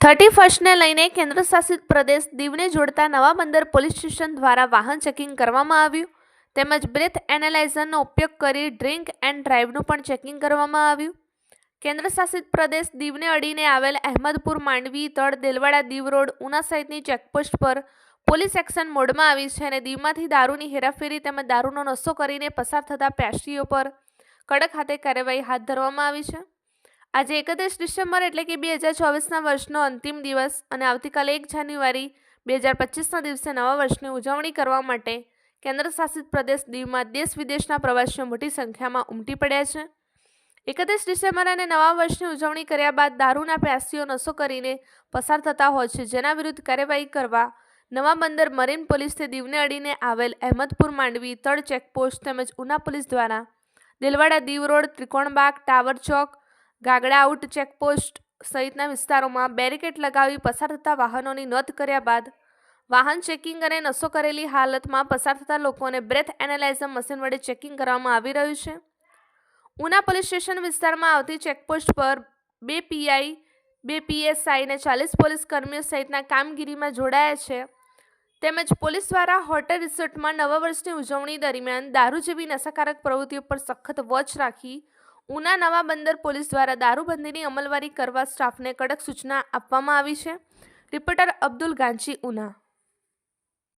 Thirty ફર્સ્ટને લઈને કેન્દ્રશાસિત પ્રદેશ દીવને જોડતા નવા બંદર પોલીસ સ્ટેશન દ્વારા વાહન ચેકિંગ કરવામાં આવ્યું. તેમજ બ્રેથ એનાલાઇઝરનો ઉપયોગ કરી ડ્રિંક એન્ડ ડ્રાઈવનું પણ ચેકિંગ કરવામાં આવ્યું. કેન્દ્રશાસિત પ્રદેશ દીવને અડીને આવેલ અહેમદપુર માંડવી તળ દેલવાડા દીવ રોડ ઉના સહિતની ચેકપોસ્ટ પર પોલીસ એક્શન મોડમાં આવી છે અને દીવમાંથી દારૂની હેરાફેરી તેમજ દારૂનો નશો કરીને પસાર થતા પ્યાસીઓ પર કડક હાથે કાર્યવાહી હાથ ધરવામાં આવી છે. આજે એકત્રીસ ડિસેમ્બર એટલે કે બે હજાર ચોવીસના વર્ષનો અંતિમ દિવસ અને આવતીકાલે એક જાન્યુઆરી બે હજાર પચીસના દિવસે નવા વર્ષની ઉજવણી કરવા માટે કેન્દ્રશાસિત પ્રદેશ દીવમાં દેશ વિદેશના પ્રવાસીઓ મોટી સંખ્યામાં ઉમટી પડ્યા છે. એકત્રીસ ડિસેમ્બર અને નવા વર્ષની ઉજવણી કર્યા બાદ દારૂના પ્યાસીઓ નશો કરીને પસાર થતા હોય છે, જેના વિરુદ્ધ કાર્યવાહી કરવા નવા બંદર મરીન પોલીસે દીવને અડીને આવેલ અહેમદપુર માંડવી તળ ચેકપોસ્ટ તેમજ ઉના પોલીસ દ્વારા દિલવાડા દીવ રોડ, ત્રિકોણબાગ, ટાવર ચોક ગાગડા આઉટ ચેકપોસ્ટ સહિતના વિસ્તારોમાં બેરિકેડ લગાવી પસાર થતા વાહનોની નોંધ કર્યા બાદ વાહન ચેકિંગ અને નશો કરેલી હાલતમાં પસાર થતા લોકોને બ્રેથ એનાલાઇઝર મશીન વડે ચેકિંગ કરવામાં આવી રહ્યું છે. ઉના પોલીસ સ્ટેશન વિસ્તારમાં આવતી ચેકપોસ્ટ પર બે પીઆઈ, બે પીએસઆઈ અને ચાલીસ પોલીસ કર્મીઓ સહિતના કામગીરીમાં જોડાયા છે. તેમજ પોલીસ દ્વારા હોટેલ રિસોર્ટમાં નવા વર્ષની ઉજવણી દરમિયાન દારૂ જેવી નશાકારક પ્રવૃત્તિઓ પર સખત વોચ રાખી ઉના નવા બંદર પોલીસ દ્વારા દારૂબંધીની અમલવારી કરવા સ્ટાફને કડક સૂચના આપવામાં આવી છે. રિપોર્ટર અબ્દુલ ગાંચી, ઉના